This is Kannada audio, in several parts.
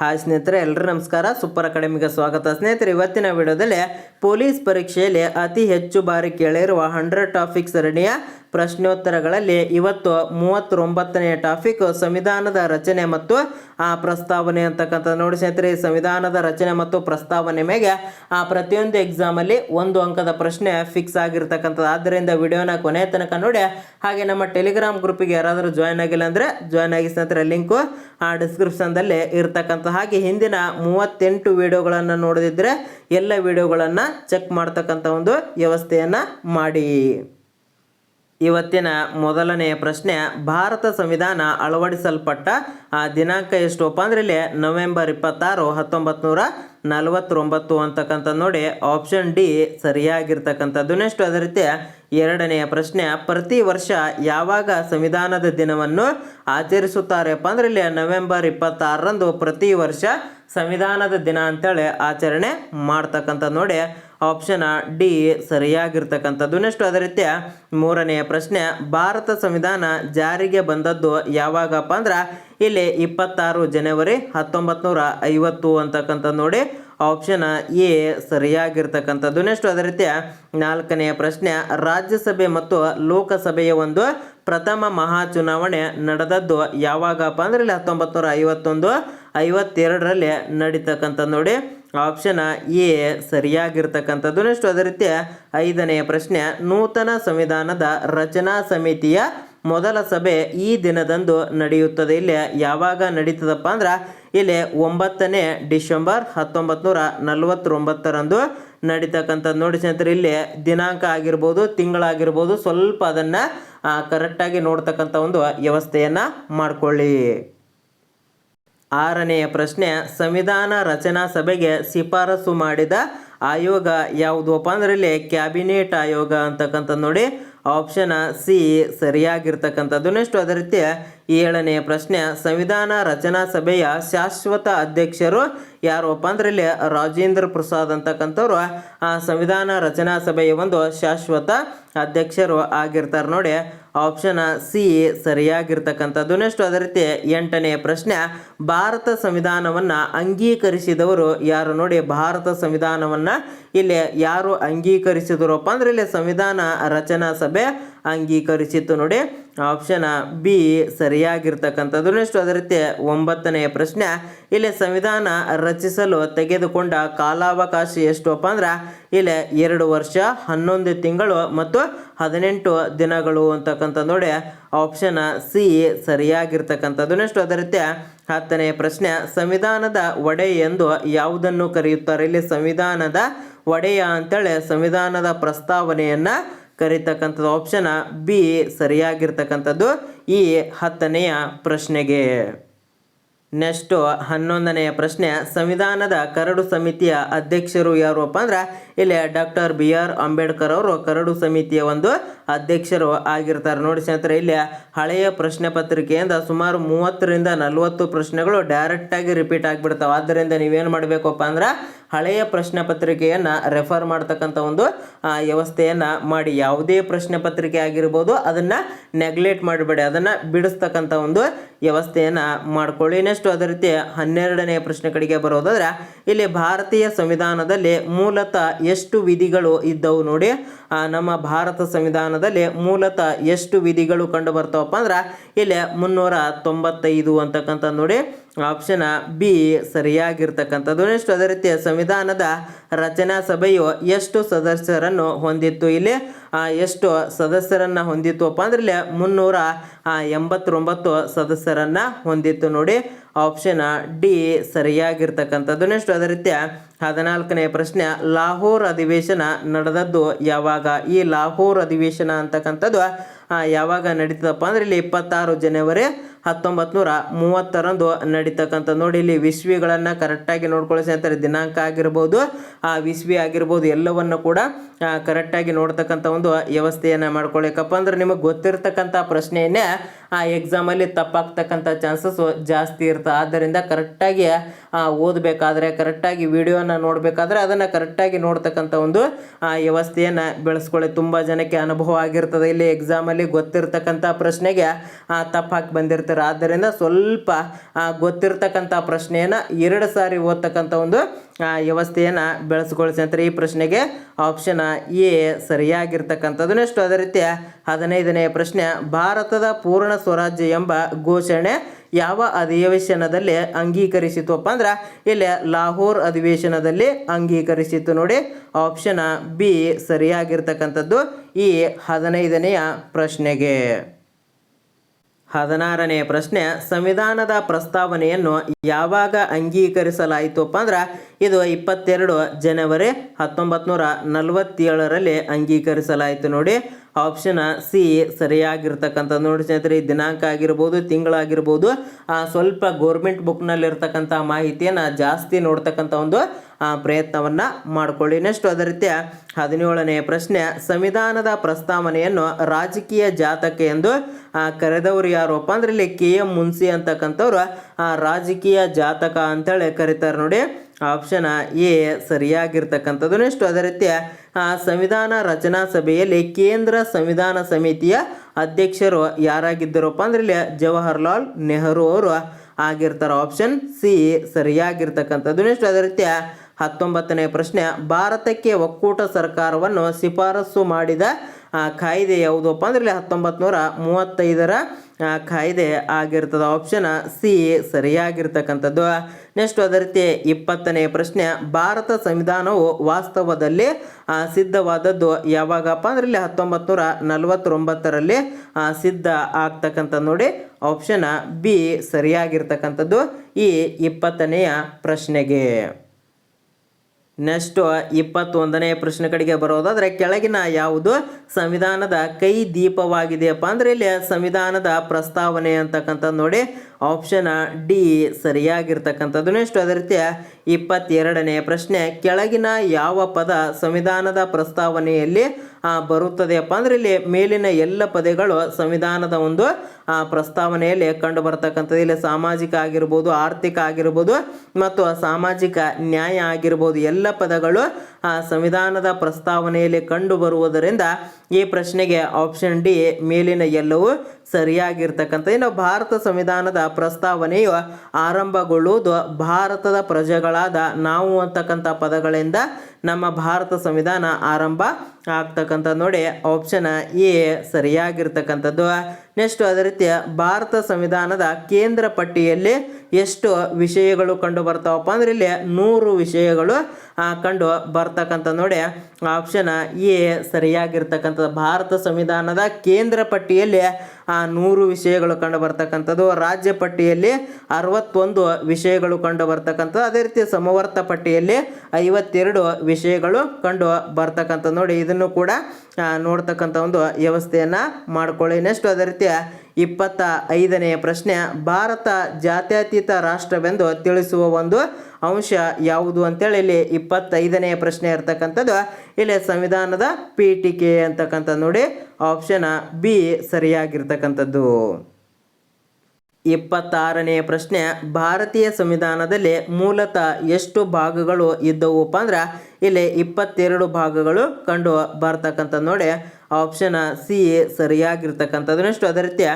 ಹಾಯ್ ಸ್ನೇಹಿತರೆ ಎಲ್ಲರೂ ನಮಸ್ಕಾರ. ಸೂಪರ್ ಅಕಾಡೆಮಿಗೆ ಸ್ವಾಗತ. ಸ್ನೇಹಿತರೆ, ಇವತ್ತಿನ ವಿಡಿಯೋದಲ್ಲಿ ಪೊಲೀಸ್ ಪರೀಕ್ಷೆಯಲ್ಲಿ ಅತಿ ಹೆಚ್ಚು ಬಾರಿ ಕೇಳಿರುವ ಹಂಡ್ರೆಡ್ ಟಾಪಿಕ್ ಸರಣಿಯ ಪ್ರಶ್ನೋತ್ತರಗಳಲ್ಲಿ ಇವತ್ತು ಮೂವತ್ತೊಂಬತ್ತನೆಯ ಟಾಪಿಕ್ ಸಂವಿಧಾನದ ರಚನೆ ಮತ್ತು, ಆ ಪ್ರಸ್ತಾವನೆ ಅಂತಕ್ಕಂಥ ನೋಡಿ ಸ್ನೇಹಿತರೆ, ಸಂವಿಧಾನದ ರಚನೆ ಮತ್ತು ಪ್ರಸ್ತಾವನೆ ಮೇಲೆ, ಆ ಪ್ರತಿಯೊಂದು ಎಕ್ಸಾಮಲ್ಲಿ ಒಂದು ಅಂಕದ ಪ್ರಶ್ನೆ ಫಿಕ್ಸ್ ಆಗಿರ್ತಕ್ಕಂಥದ್ದು. ಆದ್ದರಿಂದ ವಿಡಿಯೋನ ಕೊನೆಯ ತನಕ ನೋಡಿ. ಹಾಗೆ ನಮ್ಮ ಟೆಲಿಗ್ರಾಮ್ ಗ್ರೂಪಿಗೆ ಯಾರಾದರೂ ಜಾಯ್ನ್ ಆಗಿಲ್ಲ ಅಂದರೆ ಜಾಯ್ನ್ ಆಗಿ ಸ್ನೇಹಿತರೆ ಲಿಂಕು ಆ ಡಿಸ್ಕ್ರಿಪ್ಷನ್ದಲ್ಲಿ ಇರ್ತಕ್ಕಂಥ ಹಾಗೆ ಹಿಂದಿನ ಮೂವತ್ತೆಂಟು ವಿಡಿಯೋಗಳನ್ನು ನೋಡಿದ್ರೆ ಎಲ್ಲ ವಿಡಿಯೋಗಳನ್ನು ಚೆಕ್ ಮಾಡ್ತಕ್ಕಂಥ ಒಂದು ವ್ಯವಸ್ಥೆಯನ್ನು ಮಾಡಿ. ಇವತ್ತಿನ ಮೊದಲನೆಯ ಪ್ರಶ್ನೆ, ಭಾರತ ಸಂವಿಧಾನ ಅಳವಡಿಸಲ್ಪಟ್ಟ ಆ ದಿನಾಂಕ ಎಷ್ಟು ಅಂದ್ರೆ ಇಲ್ಲಿ ನವೆಂಬರ್ ಇಪ್ಪತ್ತಾರು ಹತ್ತೊಂಬತ್ತು ನೂರ ನಲವತ್ತೊಂಬತ್ತು ಅಂತಕ್ಕಂಥ ನೋಡಿ ಆಪ್ಷನ್ ಡಿ ಸರಿಯಾಗಿರ್ತಕ್ಕಂಥದ್ದು. ನೆಕ್ಸ್ಟ್ ಅದೇ ರೀತಿ ಎರಡನೆಯ ಪ್ರಶ್ನೆ, ಪ್ರತಿ ವರ್ಷ ಯಾವಾಗ ಸಂವಿಧಾನದ ದಿನವನ್ನು ಆಚರಿಸುತ್ತಾರೆಪ್ಪ ಅಂದ್ರೆ ಇಲ್ಲಿ ನವೆಂಬರ್ ಇಪ್ಪತ್ತಾರರಂದು ಪ್ರತಿ ವರ್ಷ ಸಂವಿಧಾನದ ದಿನ ಅಂತೇಳಿ ಆಚರಣೆ ಮಾಡ್ತಕ್ಕಂಥ ನೋಡಿ ಆಪ್ಷನ್ ಡಿ ಸರಿಯಾಗಿರ್ತಕ್ಕಂಥದ್ದು. ನೆಕ್ಸ್ಟ್ ಅದೇ ರೀತಿಯ ಮೂರನೆಯ ಪ್ರಶ್ನೆ, ಭಾರತ ಸಂವಿಧಾನ ಜಾರಿಗೆ ಬಂದದ್ದು ಯಾವಾಗಪ್ಪ ಅಂದ್ರೆ ಇಲ್ಲಿ ಇಪ್ಪತ್ತಾರು ಜನವರಿ ಹತ್ತೊಂಬತ್ತು ನೂರ ಐವತ್ತು ಅಂತಕ್ಕಂಥದ್ದು ನೋಡಿ ಆಪ್ಷನ್ ಎ ಸರಿಯಾಗಿರ್ತಕ್ಕಂಥದ್ದು. ನೆಕ್ಸ್ಟ್ ಅದೇ ರೀತಿಯ ನಾಲ್ಕನೆಯ ಪ್ರಶ್ನೆ, ರಾಜ್ಯಸಭೆ ಮತ್ತು ಲೋಕಸಭೆಯ ಒಂದು ಪ್ರಥಮ ಮಹಾ ಚುನಾವಣೆ ನಡೆದದ್ದು ಯಾವಾಗಪ್ಪ ಅಂದ್ರೆ ಇಲ್ಲಿ ಹತ್ತೊಂಬತ್ತು ನೂರ ಐವತ್ತೊಂದು ಐವತ್ತೆರಡರಲ್ಲಿ ನಡೀತಕ್ಕಂಥದ್ದು ನೋಡಿ ಆಪ್ಷನ್ ಎ ಸರಿಯಾಗಿರ್ತಕ್ಕಂಥದ್ದು. ನೆಕ್ಸ್ಟ್ ಅದೇ ರೀತಿ ಐದನೆಯ ಪ್ರಶ್ನೆ, ನೂತನ ಸಂವಿಧಾನದ ರಚನಾ ಸಮಿತಿಯ ಮೊದಲ ಸಭೆ ಈ ದಿನದಂದು ನಡೆಯುತ್ತದೆ. ಇಲ್ಲಿ ಯಾವಾಗ ನಡೀತದಪ್ಪ ಅಂದ್ರೆ ಇಲ್ಲಿ ಒಂಬತ್ತನೇ ಡಿಸೆಂಬರ್ ಹತ್ತೊಂಬತ್ತು ನೂರ ನಲವತ್ತೊಂಬತ್ತರಂದು ನಡೀತಕ್ಕಂಥದ್ದು. ನೋಡಿ ಸ್ನೇಹಿತರೆ, ಇಲ್ಲಿ ದಿನಾಂಕ ಆಗಿರ್ಬೋದು ತಿಂಗಳಾಗಿರ್ಬೋದು ಸ್ವಲ್ಪ ಅದನ್ನು ಕರೆಕ್ಟಾಗಿ ನೋಡ್ತಕ್ಕಂಥ ಒಂದು ವ್ಯವಸ್ಥೆಯನ್ನು ಮಾಡಿಕೊಳ್ಳಿ. ಆರನೆಯ ಪ್ರಶ್ನೆ, ಸಂವಿಧಾನ ರಚನಾ ಸಭೆಗೆ ಶಿಫಾರಸು ಮಾಡಿದ ಆಯೋಗ ಯಾವುದಪ್ಪ ಅಂದ್ರೆ ಇಲ್ಲಿ ಕ್ಯಾಬಿನೆಟ್ ಆಯೋಗ ಅಂತಕ್ಕಂಥದ್ದು ನೋಡಿ. Option C ಸರಿಯಾಗಿರ್ತಕ್ಕಂಥದ್ದು. ನೆಕ್ಸ್ಟ್ ಅದೇ ರೀತಿ ಏಳನೆಯ ಪ್ರಶ್ನೆ, ಸಂವಿಧಾನ ರಚನಾ ಸಭೆಯ ಶಾಶ್ವತ ಅಧ್ಯಕ್ಷರು ಯಾರಪ್ಪ ಅಂದ್ರೆ ಇಲ್ಲಿ ರಾಜೇಂದ್ರ ಪ್ರಸಾದ್ ಅಂತಕ್ಕಂಥವ್ರು, ಆ ಸಂವಿಧಾನ ರಚನಾ ಸಭೆಯ ಒಂದು ಶಾಶ್ವತ ಅಧ್ಯಕ್ಷರು ಆಗಿರ್ತಾರೆ ನೋಡಿ. Option C ಸರಿಯಾಗಿರ್ತಕ್ಕಂಥದ್ದು. ನೆಕ್ಸ್ಟ್ ಅದೇ ರೀತಿ ಎಂಟನೆಯ ಪ್ರಶ್ನೆ, ಭಾರತ ಸಂವಿಧಾನವನ್ನು ಅಂಗೀಕರಿಸಿದವರು ಯಾರು ನೋಡಿ? ಭಾರತ ಸಂವಿಧಾನವನ್ನು ಇಲ್ಲಿ ಯಾರು ಅಂಗೀಕರಿಸಿದರಪ್ಪ ಅಂದ್ರೆ ಇಲ್ಲಿ ಸಂವಿಧಾನ ರಚನಾ ಸಭೆ ಅಂಗೀಕರಿಸಿತ್ತು ನೋಡಿ. Option B ಸರಿಯಾಗಿರ್ತಕ್ಕಂಥದ್ದು. ನೆಕ್ಸ್ಟ್ ಅದೇ ರೀತಿ ಒಂಬತ್ತನೆಯ ಪ್ರಶ್ನೆ, ಇಲ್ಲಿ ಸಂವಿಧಾನ ರಚಿಸಲು ತೆಗೆದುಕೊಂಡ ಕಾಲಾವಕಾಶ ಎಷ್ಟಪ್ಪ ಅಂದ್ರೆ, ಇಲ್ಲಿ ಎರಡು ವರ್ಷ, ಹನ್ನೊಂದು ತಿಂಗಳು ಮತ್ತು ಹದಿನೆಂಟು ದಿನಗಳು ಅಂತಕ್ಕಂಥದ್ದು ನೋಡಿ. Option C ಸರಿಯಾಗಿರ್ತಕ್ಕಂಥದ್ದು. ನೆಕ್ಸ್ಟ್ ಅದೇ ರೀತಿ ಹತ್ತನೆಯ ಪ್ರಶ್ನೆ, ಸಂವಿಧಾನದ ಒಡೆ ಎಂದು ಯಾವುದನ್ನು ಕರೆಯುತ್ತಾರೆ? ಇಲ್ಲಿ ಸಂವಿಧಾನದ ಒಡೆಯ ಅಂತೇಳಿ ಸಂವಿಧಾನದ ಪ್ರಸ್ತಾವನೆಯನ್ನು ಕರೀತಕ್ಕಂಥದ್ದು ಆಪ್ಷನ್ ಬಿ ಸರಿಯಾಗಿರ್ತಕ್ಕಂಥದ್ದು ಈ ಹತ್ತನೆಯ ಪ್ರಶ್ನೆಗೆ. ನೆಕ್ಸ್ಟು ಹನ್ನೊಂದನೆಯ ಪ್ರಶ್ನೆ, ಸಂವಿಧಾನದ ಕರಡು ಸಮಿತಿಯ ಅಧ್ಯಕ್ಷರು ಯಾರಪ್ಪ ಅಂದ್ರೆ, ಇಲ್ಲಿ ಡಾಕ್ಟರ್ ಬಿ ಆರ್ ಅಂಬೇಡ್ಕರ್ ಅವರು ಕರಡು ಸಮಿತಿಯ ಒಂದು ಅಧ್ಯಕ್ಷರು ಆಗಿರ್ತಾರೆ. ನೋಡಿ ಸ್ನೇಹಿತರೆ, ಇಲ್ಲಿ ಹಳೆಯ ಪ್ರಶ್ನೆ ಪತ್ರಿಕೆಯಿಂದ ಸುಮಾರು ಮೂವತ್ತರಿಂದ ನಲವತ್ತು ಪ್ರಶ್ನೆಗಳು ಡೈರೆಕ್ಟಾಗಿ ರಿಪೀಟ್ ಆಗಿಬಿಡ್ತಾವೆ. ಆದ್ದರಿಂದ ನೀವೇನು ಮಾಡಬೇಕಪ್ಪ ಅಂದ್ರೆ, ಹಳೆಯ ಪ್ರಶ್ನೆ ಪತ್ರಿಕೆಯನ್ನು ರೆಫರ್ ಮಾಡ್ತಕ್ಕಂಥ ಒಂದು ವ್ಯವಸ್ಥೆಯನ್ನು ಮಾಡಿ. ಯಾವುದೇ ಪ್ರಶ್ನೆ ಪತ್ರಿಕೆ ಆಗಿರ್ಬೋದು, ಅದನ್ನು ನೆಗ್ಲೆಕ್ಟ್ ಮಾಡಬೇಡಿ. ಅದನ್ನು ಬಿಡಿಸ್ತಕ್ಕಂಥ ಒಂದು ವ್ಯವಸ್ಥೆಯನ್ನು ಮಾಡಿಕೊಳ್ಳಿ. ನೆಕ್ಸ್ಟ್ ಅದೇ ರೀತಿ ಹನ್ನೆರಡನೆಯ ಪ್ರಶ್ನೆ ಕಡೆಗೆ ಬರೋದಾದ್ರೆ, ಇಲ್ಲಿ ಭಾರತೀಯ ಸಂವಿಧಾನದಲ್ಲಿ ಮೂಲತಃ ಎಷ್ಟು ವಿಧಿಗಳು ಇದ್ದವು ನೋಡಿ. ನಮ್ಮ ಭಾರತ ಸಂವಿಧಾನದಲ್ಲಿ ಮೂಲತಃ ಎಷ್ಟು ವಿಧಿಗಳು ಕಂಡು ಬರ್ತಾವಪ್ಪ ಅಂದ್ರೆ ಇಲ್ಲಿ ಮುನ್ನೂರ ತೊಂಬತ್ತೈದು ಅಂತಕ್ಕಂಥ ನೋಡಿ. Option B ಸರಿಯಾಗಿರ್ತಕ್ಕಂಥದ್ದು. ನೆಕ್ಸ್ಟ್ ಅದೇ ರೀತಿ ಸಂವಿಧಾನದ ರಚನಾ ಸಭೆಯು ಎಷ್ಟು ಸದಸ್ಯರನ್ನು ಹೊಂದಿತ್ತು? ಇಲ್ಲಿ ಎಷ್ಟು ಸದಸ್ಯರನ್ನು ಹೊಂದಿತ್ತು ಅಂದ್ರೆ ಇಲ್ಲಿ ಮುನ್ನೂರ ಎಂಬತ್ತೊಂಬತ್ತು ಸದಸ್ಯರನ್ನು ಹೊಂದಿತ್ತು ನೋಡಿ. Option D ಸರಿಯಾಗಿರ್ತಕ್ಕಂಥದ್ದು. ನೆಕ್ಸ್ಟ್ ಅದೇ ರೀತಿ ಹದಿನಾಲ್ಕನೇ ಪ್ರಶ್ನೆ, ಲಾಹೋರ್ ಅಧಿವೇಶನ ನಡೆದದ್ದು ಯಾವಾಗ? ಈ ಲಾಹೋರ್ ಅಧಿವೇಶನ ಅಂತಕ್ಕಂಥದ್ದು ಯಾವಾಗ ನಡೀತದಪ್ಪ ಅಂದ್ರೆ ಇಲ್ಲಿ ಇಪ್ಪತ್ತಾರು ಜನವರಿ ಹತ್ತೊಂಬತ್ತು ನೂರ ಮೂವತ್ತರಂದು ನಡೀತಕ್ಕಂಥ ನೋಡಿ, ಇಲ್ಲಿ ವಿಶ್ವಿಗಳನ್ನು ಕರೆಕ್ಟಾಗಿ ನೋಡ್ಕೊಳ್ಳಿ ಅಂತಾರೆ ದಿನಾಂಕ ಆಗಿರ್ಬೋದು, ಆ ವಿಶ್ವಿ ಆಗಿರ್ಬೋದು, ಎಲ್ಲವನ್ನು ಕೂಡ ಕರೆಕ್ಟಾಗಿ ನೋಡ್ತಕ್ಕಂಥ ಒಂದು ವ್ಯವಸ್ಥೆಯನ್ನು ಮಾಡ್ಕೊಳ್ಬೇಕಪ್ಪ ಅಂದ್ರೆ ನಿಮಗೆ ಗೊತ್ತಿರ್ತಕ್ಕಂಥ ಪ್ರಶ್ನೆಯನ್ನೇ, ಆ ಎಕ್ಸಾಮಲ್ಲಿ ತಪ್ಪಾಗ್ತಕ್ಕಂಥ ಚಾನ್ಸಸ್ ಜಾಸ್ತಿ ಇರ್ತದೆ ಆದ್ದರಿಂದ ಕರೆಕ್ಟಾಗಿ ಓದಬೇಕಾದ್ರೆ, ಕರೆಕ್ಟಾಗಿ ವಿಡಿಯೋನ ನೋಡಬೇಕಾದ್ರೆ, ಅದನ್ನು ಕರೆಕ್ಟಾಗಿ ನೋಡ್ತಕ್ಕಂಥ ಒಂದು ವ್ಯವಸ್ಥೆಯನ್ನು ಬೆಳೆಸ್ಕೊಳ್ಳಿ. ತುಂಬ ಜನಕ್ಕೆ ಅನುಭವ ಆಗಿರ್ತದೆ. ಇಲ್ಲಿ ಎಕ್ಸಾಮಲ್ಲಿ ಗೊತ್ತಿರ್ತಕ್ಕಂಥ ಪ್ರಶ್ನೆಗೆ ತಪ್ಪಾಕಿ ಹಾಕಿ ಬಂದಿರ್ತಾರೆ ಆದ್ದರಿಂದ ಸ್ವಲ್ಪ ಗೊತ್ತಿರ್ತಕ್ಕಂಥ ಪ್ರಶ್ನೆಯನ್ನು ಎರಡು ಸಾರಿ ಓದ್ತಕ್ಕಂಥ ಒಂದು ವ್ಯವಸ್ಥೆಯನ್ನು ಬೆಳೆಸ್ಕೊಳ್ಸಿ ಅಂತಾರೆ ಈ ಪ್ರಶ್ನೆಗೆ ಆಪ್ಷನ್ ಎ ಸರಿಯಾಗಿರ್ತಕ್ಕಂಥದ್ದು. ನೆಕ್ಸ್ಟ್ ಅದೇ ರೀತಿ ಹದಿನೈದನೆಯ ಪ್ರಶ್ನೆ, ಭಾರತದ ಪೂರ್ಣ ಸ್ವರಾಜ್ಯ ಎಂಬ ಘೋಷಣೆ ಯಾವ ಅಧಿವೇಶನದಲ್ಲಿ ಅಂಗೀಕರಿಸಿತಪ್ಪ ಅಂದ್ರೆ, ಇಲ್ಲಿ ಲಾಹೋರ್ ಅಧಿವೇಶನದಲ್ಲಿ ಅಂಗೀಕರಿಸಿತು ನೋಡಿ. ಆಪ್ಷನ್ ಬಿ ಸರಿಯಾಗಿರ್ತಕ್ಕಂಥದ್ದು ಈ ಹದಿನೈದನೆಯ ಪ್ರಶ್ನೆಗೆ. ಹದಿನಾರನೆಯ ಪ್ರಶ್ನೆ, ಸಂವಿಧಾನದ ಪ್ರಸ್ತಾವನೆಯನ್ನು ಯಾವಾಗ ಅಂಗೀಕರಿಸಲಾಯಿತಪ್ಪ ಅಂದ್ರೆ ಇದು ಇಪ್ಪತ್ತೆರಡು ಜನವರಿ ಹತ್ತೊಂಬತ್ತು ನೂರ ನಲವತ್ತೇಳರಲ್ಲಿ ಅಂಗೀಕರಿಸಲಾಯಿತು ನೋಡಿ. ಆಪ್ಷನ್ ಸಿ ಸರಿಯಾಗಿರ್ತಕ್ಕಂಥ ನೋಡಿ ಸ್ನೇಹಿತರೆ, ಈ ದಿನಾಂಕ ಆಗಿರ್ಬೋದು, ತಿಂಗಳಾಗಿರ್ಬೋದು ಸ್ವಲ್ಪ ಗೋರ್ಮೆಂಟ್ ಬುಕ್ನಲ್ಲಿರ್ತಕ್ಕಂಥ ಮಾಹಿತಿಯನ್ನು ಜಾಸ್ತಿ ನೋಡ್ತಕ್ಕಂಥ ಒಂದು ಪ್ರಯತ್ನವನ್ನು ಮಾಡಿಕೊಳ್ಳಿ. ನೆಕ್ಸ್ಟ್ ಅದೇ ರೀತಿ ಹದಿನೇಳನೆಯ ಪ್ರಶ್ನೆ, ಸಂವಿಧಾನದ ಪ್ರಸ್ತಾವನೆಯನ್ನು ರಾಜಕೀಯ ಜಾತಕ ಎಂದು ಕರೆದವರು ಯಾರಪ್ಪ ಅಂದ್ರೆ ಇಲ್ಲಿ ಕೆ ಎಂ ಮುನ್ಸಿ ಅಂತಕ್ಕಂಥವ್ರು ರಾಜಕೀಯ ಜಾತಕ ಅಂತೇಳಿ ಕರೀತಾರೆ ನೋಡಿ. ಆಪ್ಷನ್ ಎ ಸರಿಯಾಗಿರ್ತಕ್ಕಂಥದ್ದು. ನೆಕ್ಸ್ಟ್ ಅದೇ ರೀತಿ ಆ, ಸಂವಿಧಾನ ರಚನಾ ಸಭೆಯಲ್ಲಿ ಕೇಂದ್ರ ಸಂವಿಧಾನ ಸಮಿತಿಯ ಅಧ್ಯಕ್ಷರು ಯಾರಾಗಿದ್ದರಪ್ಪ ಅಂದ್ರೆ ಇಲ್ಲಿ ಜವಾಹರ್ಲಾಲ್ ನೆಹರು ಅವರು ಆಗಿರ್ತಾರೆ. Option C ಸರಿಯಾಗಿರ್ತಕ್ಕಂಥದ್ದು. ನೆಕ್ಸ್ಟ್ ಅದೇ ರೀತಿಯ ಹತ್ತೊಂಬತ್ತನೇ ಪ್ರಶ್ನೆ ಭಾರತಕ್ಕೆ ಒಕ್ಕೂಟ ಸರ್ಕಾರವನ್ನು ಶಿಫಾರಸು ಮಾಡಿದ ಕಾಯ್ದೆ ಯಾವುದಪ್ಪ ಅಂದ್ರೆ ಇಲ್ಲಿ ಹತ್ತೊಂಬತ್ತು ನೂರ ಮೂವತ್ತೈದರ ಕಾಯ್ದೆ ಆಗಿರ್ತದ. Option C ಸರಿಯಾಗಿರ್ತಕ್ಕಂಥದ್ದು. ನೆಕ್ಸ್ಟ್ ಅದೇ ರೀತಿ ಇಪ್ಪತ್ತನೇ ಪ್ರಶ್ನೆ. ಭಾರತ ಸಂವಿಧಾನವು ವಾಸ್ತವದಲ್ಲಿ ಸಿದ್ಧವಾದದ್ದು ಯಾವಾಗಪ್ಪ ಅಂದ್ರೆ ಇಲ್ಲಿ ಹತ್ತೊಂಬತ್ತು ನೂರ ನಲವತ್ತೊಂಬತ್ತರಲ್ಲಿ ಸಿದ್ಧ ಆಗ್ತಕ್ಕಂಥದ್ದು ನೋಡಿ. ಆಪ್ಷನ್ ಬಿ ಸರಿಯಾಗಿರ್ತಕ್ಕಂಥದ್ದು. ಈ ಇಪ್ಪತ್ತನೆಯ ಪ್ರಶ್ನೆಗೆ. ನೆಕ್ಸ್ಟ್ ಇಪ್ಪತ್ತೊಂದನೇ ಪ್ರಶ್ನೆ ಕಡೆಗೆ ಬರೋದಾದ್ರೆ ಕೆಳಗಿನ ಯಾವುದು ಸಂವಿಧಾನದ ಕೈ ದೀಪವಾಗಿದೆಯಪ್ಪ ಅಂದ್ರೆ ಇಲ್ಲಿ ಸಂವಿಧಾನದ ಪ್ರಸ್ತಾವನೆ ಅಂತಕ್ಕಂಥದ್ದು ನೋಡಿ. Option D ಸರಿಯಾಗಿರ್ತಕ್ಕಂಥದ್ದು. ನೆಕ್ಸ್ಟ್ ಅದೇ ರೀತಿ ಇಪ್ಪತ್ತೆರಡನೇ ಪ್ರಶ್ನೆ, ಕೆಳಗಿನ ಯಾವ ಪದ ಸಂವಿಧಾನದ ಪ್ರಸ್ತಾವನೆಯಲ್ಲಿ ಬರುತ್ತದೆಯಪ್ಪ. ಅಂದ್ರೆ ಇಲ್ಲಿ ಮೇಲಿನ ಎಲ್ಲ ಪದಗಳು ಸಂವಿಧಾನದ ಒಂದು ಪ್ರಸ್ತಾವನೆಯಲ್ಲಿ ಕಂಡು ಬರ್ತಕ್ಕಂಥದ್ದು ಇಲ್ಲಿ ಸಾಮಾಜಿಕ ಆಗಿರ್ಬೋದು, ಆರ್ಥಿಕ ಆಗಿರ್ಬೋದು, ಮತ್ತು ಸಾಮಾಜಿಕ ನ್ಯಾಯ ಆಗಿರ್ಬೋದು, ಎಲ್ಲ ಪದಗಳು ಆ, ಸಂವಿಧಾನದ ಪ್ರಸ್ತಾವನೆಯಲ್ಲಿ ಕಂಡು ಬರುವುದರಿಂದ ಈ ಪ್ರಶ್ನೆಗೆ ಆಪ್ಷನ್ ಡಿ ಮೇಲಿನ ಎಲ್ಲವೂ ಸರಿಯಾಗಿರ್ತಕ್ಕಂಥ ಇನ್ನು ಭಾರತ ಸಂವಿಧಾನದ ಪ್ರಸ್ತಾವನೆಯು ಆರಂಭಗೊಳ್ಳುವುದು ಭಾರತದ ಪ್ರಜೆಗಳಾದ ನಾವು ಅಂತಕ್ಕಂಥ ಪದಗಳಿಂದ ನಮ್ಮ ಭಾರತ ಸಂವಿಧಾನ ಆರಂಭ ಆಗ್ತಕ್ಕಂಥ ನೋಡಿ ಆಪ್ಷನ್ ಎ ಸರಿಯಾಗಿರ್ತಕ್ಕಂಥದ್ದು. ನೆಕ್ಸ್ಟ್ ಅದೇ ರೀತಿ ಭಾರತ ಸಂವಿಧಾನದ ಕೇಂದ್ರ ಪಟ್ಟಿಯಲ್ಲಿ ಎಷ್ಟು ವಿಷಯಗಳು ಕಂಡು ಬರ್ತಾವಪ್ಪ ಅಂದ್ರೆ ಇಲ್ಲಿ ನೂರು ವಿಷಯಗಳು ಕಂಡು ಬರ್ತಕ್ಕಂಥ ನೋಡಿ. ಆಪ್ಷನ್ ಎ ಸರಿಯಾಗಿರ್ತಕ್ಕಂಥದ್ದು ಭಾರತ ಸಂವಿಧಾನದ ಕೇಂದ್ರ ಪಟ್ಟಿಯಲ್ಲಿ ಆ ನೂರು ವಿಷಯಗಳು ಕಂಡು ಬರ್ತಕ್ಕಂಥದ್ದು. ರಾಜ್ಯ ಪಟ್ಟಿಯಲ್ಲಿ ಅರವತ್ತೊಂದು ವಿಷಯಗಳು ಕಂಡು ಬರ್ತಕ್ಕಂಥದ್ದು. ಅದೇ ರೀತಿ ಸಮವರ್ತ ಪಟ್ಟಿಯಲ್ಲಿ ಐವತ್ತೆರಡು ವಿಷಯಗಳು ಕಂಡು ಬರ್ತಕ್ಕಂಥದ್ದು. ನೋಡಿ, ಇದನ್ನು ಕೂಡ ನೋಡ್ತಕ್ಕಂಥ ಒಂದು ವ್ಯವಸ್ಥೆಯನ್ನು ಮಾಡ್ಕೊಳ್ಳಿ. ನೆಕ್ಸ್ಟ್ ಅದೇ ರೀತಿ ಇಪ್ಪತ್ತ ಐದನೆಯ ಪ್ರಶ್ನೆ, ಭಾರತ ಜಾತ್ಯತೀತ ರಾಷ್ಟ್ರವೆಂದು ತಿಳಿಸುವ ಒಂದು ಅಂಶ ಯಾವುದು ಅಂತೇಳಿ ಇಲ್ಲಿ ಇಪ್ಪತ್ತೈದನೆಯ ಪ್ರಶ್ನೆ ಇರ್ತಕ್ಕಂಥದ್ದು. ಇಲ್ಲಿ ಸಂವಿಧಾನದ ಪೀಠಿಕೆ ಅಂತಕ್ಕಂಥ ನೋಡಿ ಆಪ್ಷನ್ ಬಿ ಸರಿಯಾಗಿರ್ತಕ್ಕಂಥದ್ದು. ಇಪ್ಪತ್ತಾರನೆಯ ಪ್ರಶ್ನೆ, ಭಾರತೀಯ ಸಂವಿಧಾನದಲ್ಲಿ ಮೂಲತಃ ಎಷ್ಟು ಭಾಗಗಳು ಇದ್ದವುಪ್ಪ ಅಂದ್ರೆ, ಇಲ್ಲಿ ಇಪ್ಪತ್ತೆರಡು ಭಾಗಗಳು ಕಂಡು ಬರ್ತಕ್ಕಂಥ ನೋಡಿ ಆಪ್ಷನ್ ಸಿ ಸರಿಯಾಗಿರ್ತಕ್ಕಂಥದ್ದು. ನೆಕ್ಸ್ಟ್ ಅದೇ ರೀತಿಯ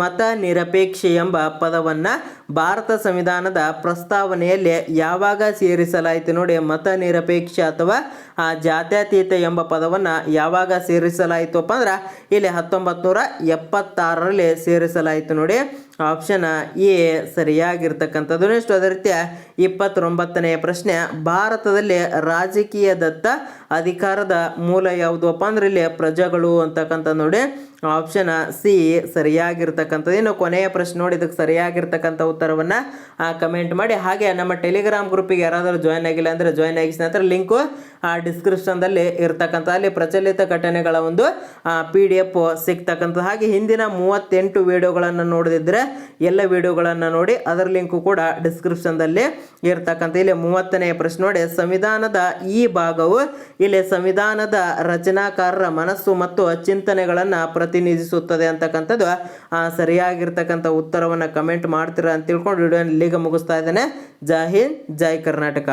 ಮತ ನಿರಪೇಕ್ಷೆ ಎಂಬ ಪದವನ್ನು ಭಾರತ ಸಂವಿಧಾನದ ಪ್ರಸ್ತಾವನೆಯಲ್ಲಿ ಯಾವಾಗ ಸೇರಿಸಲಾಯಿತು ನೋಡಿ ಮತ ನಿರಪೇಕ್ಷ ಅಥವಾ ಆ, ಜಾತ್ಯತೀತ ಎಂಬ ಪದವನ್ನು ಯಾವಾಗ ಸೇರಿಸಲಾಯಿತಪ್ಪ ಅಂದ್ರೆ ಇಲ್ಲಿ ಹತ್ತೊಂಬತ್ತು ನೂರ ಎಪ್ಪತ್ತಾರರಲ್ಲಿ ಸೇರಿಸಲಾಯಿತು ನೋಡಿ ಆಪ್ಷನ್ ಎ ಸರಿಯಾಗಿರ್ತಕ್ಕಂಥದ್ದು. ನೆಕ್ಸ್ಟ್ ಅದೇ ರೀತಿಯ ಇಪ್ಪತ್ತೊಂಬತ್ತನೆಯ ಪ್ರಶ್ನೆ ಭಾರತದಲ್ಲಿ ರಾಜಕೀಯ ದತ್ತ ಅಧಿಕಾರದ ಮೂಲ ಯಾವುದಪ್ಪ ಅಂದ್ರೆ ಇಲ್ಲಿ ಪ್ರಜೆಗಳು ಅಂತಕ್ಕಂಥ ನೋಡಿ ಆಪ್ಷನ್ ಸಿ ಸರಿಯಾಗಿರ್ತಕ್ಕಂಥದ್ದು. ಇನ್ನು ಕೊನೆಯ ಪ್ರಶ್ನೆ ನೋಡಿ, ಇದಕ್ಕೆ ಸರಿಯಾಗಿರ್ತಕ್ಕಂಥ ಉತ್ತರವನ್ನು ಕಮೆಂಟ್ ಮಾಡಿ. ಹಾಗೆ ನಮ್ಮ ಟೆಲಿಗ್ರಾಮ್ ಗ್ರೂಪಿಗೆ ಯಾರಾದರೂ ಜಾಯ್ನ್ ಆಗಿಲ್ಲ ಅಂದರೆ ಜಾಯ್ನ್ ಆಗಿ ನಂತರ ಲಿಂಕು ಆ ಡಿಸ್ಕ್ರಿಪ್ಷನ್ದಲ್ಲಿ ಇರ್ತಕ್ಕಂಥ, ಅಲ್ಲಿ ಪ್ರಚಲಿತ ಘಟನೆಗಳ ಒಂದು ಪಿ ಡಿ ಎಫ್ ಸಿಗ್ತಕ್ಕಂಥದ್ದು. ಹಾಗೆ ಹಿಂದಿನ ಮೂವತ್ತೆಂಟು ವಿಡಿಯೋಗಳನ್ನು ನೋಡಿದ್ರೆ ಎಲ್ಲ ವಿಡಿಯೋಗಳನ್ನು ನೋಡಿ, ಅದರ ಲಿಂಕು ಕೂಡ ಡಿಸ್ಕ್ರಿಪ್ಷನ್ದಲ್ಲಿ ಇರ್ತಕ್ಕಂಥ, ಇಲ್ಲಿ ಮೂವತ್ತನೇ ಪ್ರಶ್ನೆ ನೋಡಿ. ಸಂವಿಧಾನದ ಈ ಭಾಗವು, ಇಲ್ಲಿ ಸಂವಿಧಾನದ ರಚನಾಕಾರರ ಮನಸ್ಸು ಮತ್ತು ಚಿಂತನೆಗಳನ್ನು ಪ್ರತಿನಿಧಿಸುತ್ತದೆ ಅಂತಕ್ಕಂಥದ್ದು. ಸರಿಯಾಗಿರ್ತಕ್ಕಂಥ ಉತ್ತರವನ್ನು ಕಮೆಂಟ್ ಮಾಡ್ತೀರಾ ಅಂತ ತಿಳ್ಕೊಂಡು ವಿಡಿಯೋನ ಇಲ್ಲಿಗೆ ಮುಗಿಸ್ತಾ ಇದ್ದೇನೆ. ಜೈ ಹಿಂದ್, ಜೈ ಕರ್ನಾಟಕ.